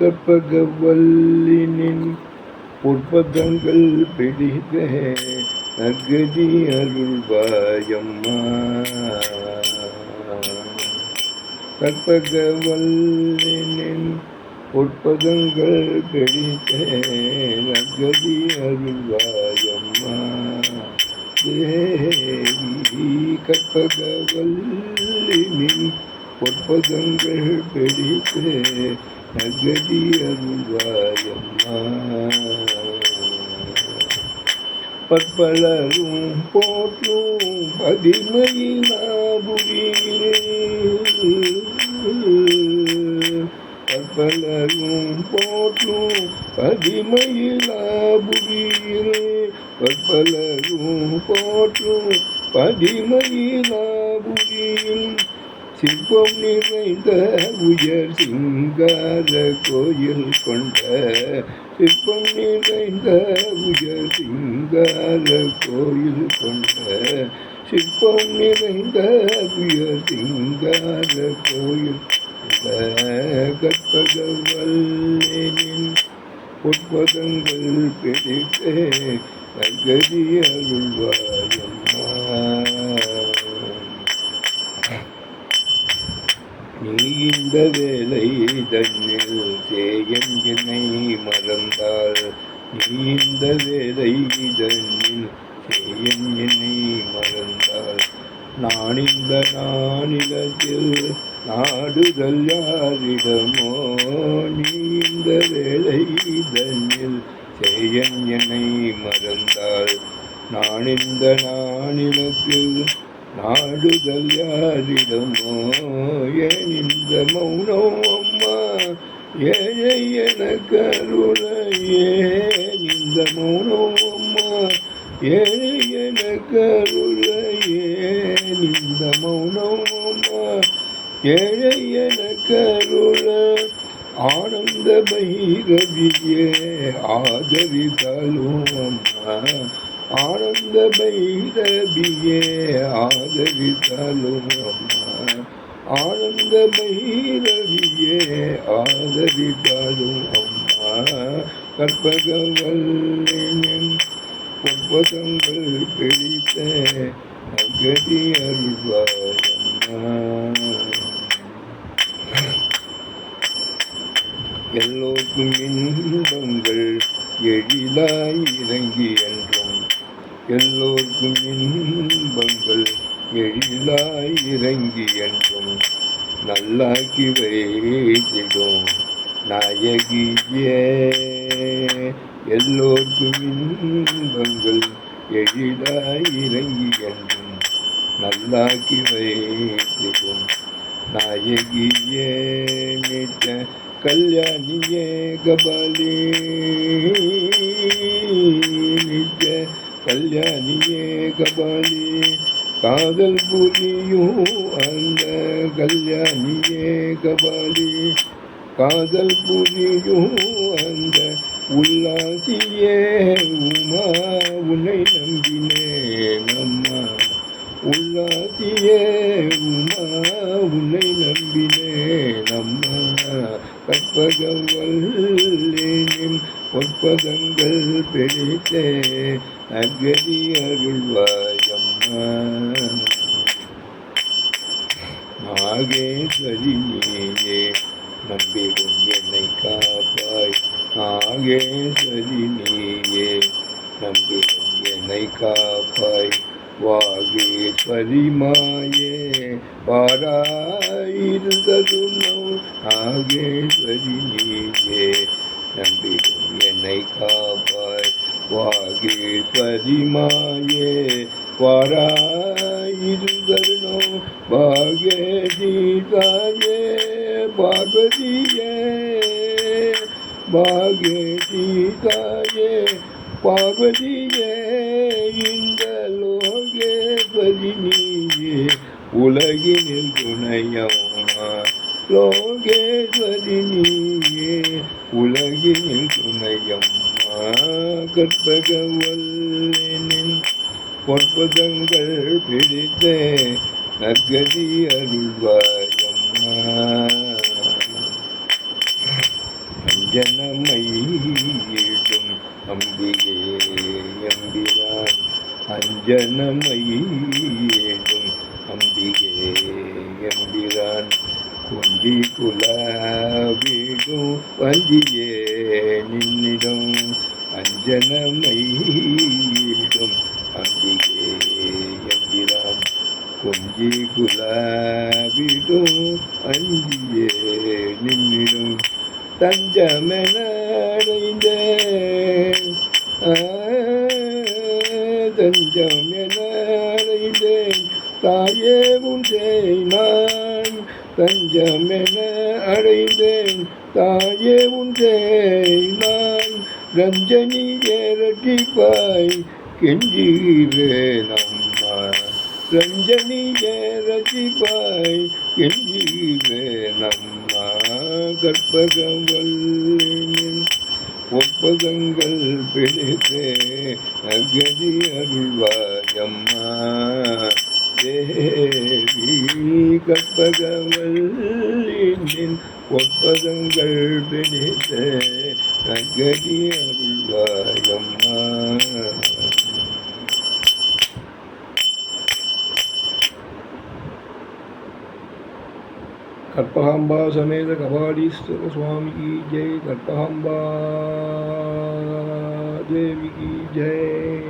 கற்பகவல்லினின் பொற்பதங்கள் பிடித்த. நகதி அருள்வாயம்மா. கற்பகவல்லினின் பொற்பதங்கள் பிடித்த. நகதி அருள்வாயம்மா. தேவி கற்பகவல்லினின் பொற்பதங்கள் பிடித்த. நகதி அருள்வாயம்மா பற்பலரும் போற்றும் பதிமையினாபுரியிலே. பற்பலரும் போற்றும் பதிமையிலாபுரியிலே பற்பலரும் போற்றும் பதிமையிலாபுரியில் சிற்பம் நிறைந்த உயர் சிங்கார கோயில் கொண்ட சிற்பம் நிறைந்த உயர் சிங்கார கோயில் கொண்ட சிற்பம் நிறைந்த உயர் சிங்கார கோயில் கற்பகவல்லின் பொற்பதங்கள் பிடித்தே நகதி அருள்வாயம் நீ இந்த வேலை தன்னில் சேயன் என்னை மறந்தாள் நீ இந்த வேலை தன்னில் சேயன் என்னை மறந்தாள் நான் இந்த நானிலத்தில் நாடுதல் யாரிடமோ நீ இந்த வேலை தன்னில் சேயன் என்னை மறந்தாள் நான் இந்த நானிலத்தில் நாடுதல் யாரிடமோ ஏன் இந்த மௌனம் அம்மா ஏழை என அருள ஏன் இந்த மௌனம் அம்மா ஏழை என அருள ஏன் இந்த மௌனம் அம்மா ஏழை என அருள. ஆனந்த பைரவியே ஆதரித்தாலும் அம்மா. ஆனந்த பைரவியே ஆதரித்தாலும் அம்மா. ஆனந்த பைரவியே ஆதரித்தாலும் அம்மா. கற்பகவல்லின் பொற்பதங்கள் பிடித்த அகதி அருள்வாயம்மா எல்லோருக்கும் இன்பங்கள் எழிலாய் இறங்கி என்ற எல்லோருக்கும் இன்பங்கள் எழிலாய் இறங்கி என்றும் நல்லாக்கி வைத்திடும். நாயகியே எல்லோருக்கும் இன்பங்கள் எழிலாய் இறங்கி என்றும் நல்லாக்கி வைத்திடும். நாயகியே நித்த கல்யாணியே கபாலே கல்யாணியே கபாலி காதல் புரியும் அந்த கல்யாணியே கபாலி. காதல் புரியும் அந்த உல்லாசியே உமா உன்னை நம்பினேன் அம்மா. உல்லாசியே உமா உன்னை நம்பினேன் அம்மா. கற்பகவல்லின் பொற்பதங்கள் பிடித்தே அகதி அருள்வாயம்மா. நாகேஸ்வரி நீயே நம்பிடும் என்னை காப்பாய். நாகேஸ்வரி நீயே நம்பிடும் என்னை காப்பாய். வாகேஸ்வரி மாயே பாராயிருந்தருணம் நாகேஸ்வரி நீயே நம்பிடும் என்னை காப்பாய் வாகேஸ்வரி மாயே பாகேதீதாயே பார்வதியே பாகேதீதாயே பார்வதியே இந்த லோகேஸ்வரி நீயே உலகினில் துணையம்மா லோகேஸ்வரி நீயே உலகினில் துணையம்மா கற்பகவல்லினின் பொற்பதங்கள் பிடித்த நற்கதி அருள்வாயம்மா அஞ்சனமையிடும் அம்பிகே எம்பிரான். அஞ்சனமையிடும் அம்பிகே எம்பிரான். கொஞ்சி குலாவிடும் வஞ்சியே நின்னிடம் அஞ்சனமையிடும். அம்பிகே எந்திரம் கொஞ்சி குலாவிடும் அஞ்சியே நின்னிடும். தஞ்சமென அடைந்தேன் தஞ்சம் என அடைந்தேன் தாயே உன்றை நான் தஞ்சமென அடைந்தேன். தாயே உன்றை நான் ரஞ்சனி ஏரட்டிப்பாய் கெஞ்சுகிறேன் அம்மா ரஞ்சனி ஏரட்டிப்பாய் கெஞ்சுகிறேன் அம்மா கற்பகவல்லினின் ஒப்பகங்கள் பிடித்தே அகதி அருள்வாயம்மா தேவி கற்பகவல்லினின் ஒப்பகங்கள் பிடித்தே அகதி அருள்வாயம்மா. கற்பகாம்பா சமேத கபாலீஸ்வர கி ஜெய். கற்பகாம்பா தேவி கி ஜெய்.